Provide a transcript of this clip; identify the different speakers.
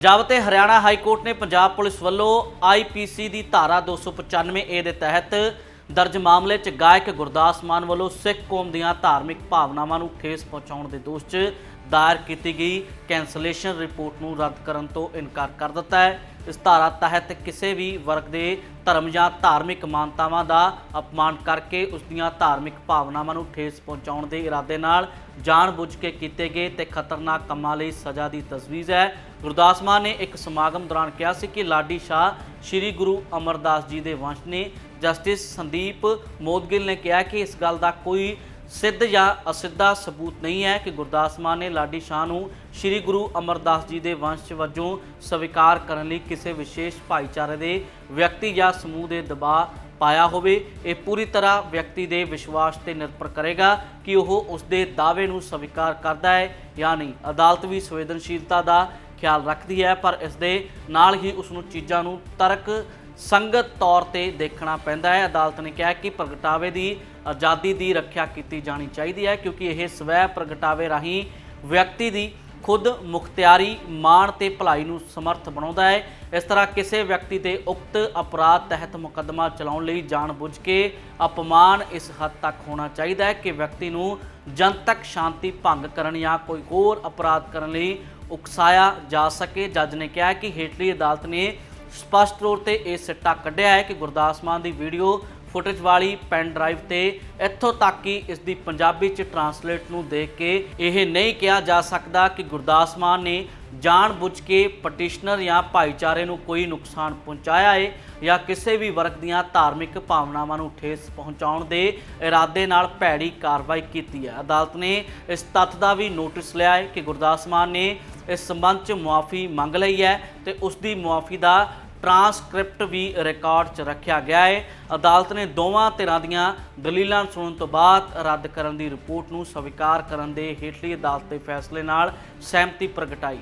Speaker 1: ਪੰਜਾਬ ਤੇ Haryana high court ਨੇ Punjab police ਵੱਲੋਂ ਆਈਪੀਸੀ ਦੀ ਧਾਰਾ 295 ਏ ਦੇ ਤਹਿਤ ਦਰਜ ਮਾਮਲੇ 'ਚ ਗਾਇਕ ਗੁਰਦਾਸ ਮਾਨ ਵੱਲੋਂ ਸਿੱਖ ਕੌਮ ਦੀਆਂ ਧਾਰਮਿਕ ਭਾਵਨਾਵਾਂ ਨੂੰ ਠੇਸ ਪਹੁੰਚਾਉਣ ਦੇ ਦੋਸ਼ 'ਚ ਦਾਇਰ ਕੀਤੀ ਗਈ। ਕੈਂਸਲੇਸ਼ਨ ਰਿਪੋਰਟ ਨੂੰ ਰੱਦ ਕਰਨ ਤੋਂ ਇਨਕਾਰ ਕਰ ਦਿੱਤਾ ਹੈ। ਇਸ ਧਾਰਾ ਤਹਿਤ ਕਿਸੇ ਵੀ ਵਰਗ ਦੇ ਧਰਮ ਜਾਂ ਧਾਰਮਿਕ ਮਾਨਤਾਵਾਂ ਦਾ ਅਪਮਾਨ ਕਰਕੇ ਉਸ ਦੀਆਂ ਧਾਰਮਿਕ ਭਾਵਨਾਵਾਂ ਨੂੰ ਠੇਸ ਪਹੁੰਚਾਉਣ ਦੇ ਇਰਾਦੇ ਨਾਲ ਜਾਣਬੁੱਝ ਕੇ ਕੀਤੇ ਗਏ ਤੇ ਖਤਰਨਾਕ ਕੰਮਾਂ ਲਈ ਸਜ਼ਾ ਦੀ ਤਜਵੀਜ਼ ਹੈ। ਗੁਰਦਾਸ ਮਾਨ ਨੇ ਇੱਕ ਸਮਾਗਮ ਦੌਰਾਨ ਕਿਹਾ ਸੀ ਕਿ ਲਾਡੀ ਸ਼ਾਹ ਸ੍ਰੀ ਗੁਰੂ ਅਮਰਦਾਸ ਜੀ ਦੇ ਵੰਸ਼ ਨੇ ਜਸਟਿਸ ਸੰਦੀਪ ਮੋਦਗਿਲ ਨੇ ਕਿਹਾ ਕਿ ਇਸ ਗੱਲ ਦਾ ਕੋਈ ਸਿੱਧ ਜਾਂ ਅਸਿੱਧਾ ਸਬੂਤ ਨਹੀਂ ਹੈ ਕਿ ਗੁਰਦਾਸ ਮਾਨ ਨੇ ਲਾਡੀ ਸ਼ਾਹ ਨੂੰ ਸ੍ਰੀ ਗੁਰੂ ਅਮਰਦਾਸ ਜੀ ਦੇ ਵੰਸ਼ ਵਜੋਂ ਸਵੀਕਾਰ ਕਰਨ ਲਈ ਕਿਸੇ ਵਿਸ਼ੇਸ਼ ਭਾਈਚਾਰੇ ਦੇ ਵਿਅਕਤੀ ਜਾਂ ਸਮੂਹ ਦੇ ਦਬਾਅ ਪਾਇਆ ਹੋਵੇ, ਇਹ ਪੂਰੀ ਤਰ੍ਹਾਂ ਵਿਅਕਤੀ ਦੇ ਵਿਸ਼ਵਾਸ ਤੇ ਨਿਰਭਰ ਕਰੇਗਾ ਕਿ ਉਹ ਉਸ ਦੇ ਦਾਅਵੇ ਨੂੰ ਸਵੀਕਾਰ ਕਰਦਾ ਹੈ ਜਾਂ ਨਹੀਂ। ਅਦਾਲਤ ਵੀ ਸੰਵੇਦਨਸ਼ੀਲਤਾ ਦਾ ਖਿਆਲ ਰੱਖਦੀ ਹੈ, ਪਰ ਇਸ ਦੇ ਨਾਲ ਹੀ ਉਸ ਨੂੰ ਚੀਜ਼ਾਂ ਨੂੰ ਤਰਕ ਸੰਗਤ ਤੌਰ ਤੇ ਦੇਖਣਾ ਪੈਂਦਾ ਹੈ। ਅਦਾਲਤ ਨੇ ਕਿਹਾ ਕਿ ਪ੍ਰਗਟਾਵੇ ਦੀ ਆਜ਼ਾਦੀ ਦੀ ਰੱਖਿਆ ਕੀਤੀ ਜਾਣੀ ਚਾਹੀਦੀ ਹੈ ਕਿਉਂਕਿ ਇਹ ਸਵੈ ਪ੍ਰਗਟਾਵੇ ਰਾਹੀਂ ਵਿਅਕਤੀ ਦੀ ਖੁਦ ਮੁਖਤਿਆਰੀ ਮਾਣ ਤੇ ਭਲਾਈ ਨੂੰ ਸਮਰਥ ਬਣਾਉਂਦਾ ਹੈ। ਇਸ ਤਰ੍ਹਾਂ ਕਿਸੇ ਵਿਅਕਤੀ ਤੇ ਉਕਤ ਅਪਰਾਧ ਤਹਿਤ ਮੁਕੱਦਮਾ ਚਲਾਉਣ ਲਈ ਜਾਣਬੁੱਝ ਕੇ ਅਪਮਾਨ ਇਸ ਹੱਦ ਤੱਕ ਹੋਣਾ ਚਾਹੀਦਾ ਹੈ ਕਿ ਵਿਅਕਤੀ ਨੂੰ ਜਨਤਕ ਸ਼ਾਂਤੀ ਭੰਗ ਕਰਨ ਜਾਂ ਕੋਈ ਹੋਰ ਅਪਰਾਧ ਕਰਨ ਲਈ ਉਕਸਾਇਆ ਜਾ ਸਕੇ। ਜੱਜ ਨੇ ਕਿਹਾ ਕਿ ਹੇਠਲੀ ਅਦਾਲਤ ਨੇ ਸਪਸ਼ਟ ਤੌਰ ਤੇ ਇਹ ਸਿੱਟਾ ਕੱਢਿਆ ਹੈ ਕਿ ਗੁਰਦਾਸ ਮਾਨ ਦੀ ਵੀਡੀਓ ਫੁਟੇਜ ਵਾਲੀ ਪੈਨ ਡਰਾਈਵ ਤੇ ਇੱਥੋਂ ਤੱਕ ਕਿ ਇਸ ਦੀ ਪੰਜਾਬੀ ਚ ਟਰਾਂਸਲੇਟ ਨੂੰ ਦੇਖ ਕੇ ਇਹ ਨਹੀਂ ਕਿਹਾ ਜਾ ਸਕਦਾ ਕਿ ਗੁਰਦਾਸ ਮਾਨ ਨੇ ਜਾਣਬੁੱਝ ਕੇ ਪਟੀਸ਼ਨਰ ਜਾਂ ਭਾਈਚਾਰੇ ਨੂੰ ਕੋਈ ਨੁਕਸਾਨ ਪਹੁੰਚਾਇਆ ਹੈ ਜਾਂ ਕਿਸੇ ਵੀ ਵਰਗ ਦੀਆਂ ਧਾਰਮਿਕ ਭਾਵਨਾਵਾਂ ਨੂੰ ਠੇਸ ਪਹੁੰਚਾਉਣ ਦੇ ਇਰਾਦੇ ਨਾਲ ਭੈੜੀ ਕਾਰਵਾਈ ਕੀਤੀ ਹੈ। ਅਦਾਲਤ ਨੇ ਇਸ ਤੱਥ ਦਾ ਵੀ ਨੋਟਿਸ ਲਿਆ ਹੈ ਕਿ ਗੁਰਦਾਸ ਮਾਨ ਨੇ ਇਸ ਸੰਬੰਧ 'ਚ ਮੁਆਫੀ ਮੰਗ ਲਈ ਹੈ ਤੇ ਉਸ ਦੀ ਮੁਆਫੀ ਦਾ ਟਰਾਂਸਕ੍ਰਿਪਟ ਵੀ ਰਿਕਾਰਡ 'ਚ ਰੱਖਿਆ ਗਿਆ ਹੈ। ਅਦਾਲਤ ਨੇ ਦੋਵਾਂ ਧਿਰਾਂ ਦੀਆਂ ਦਲੀਲਾਂ ਸੁਣਨ ਤੋਂ ਬਾਅਦ ਰੱਦ ਕਰਨ ਦੀ ਰਿਪੋਰਟ ਨੂੰ ਸਵੀਕਾਰ ਕਰਨ ਦੇ ਹੇਠਲੀ ਅਦਾਲਤ ਦੇ ਫੈਸਲੇ ਨਾਲ ਸਹਿਮਤੀ ਪ੍ਰਗਟਾਈ।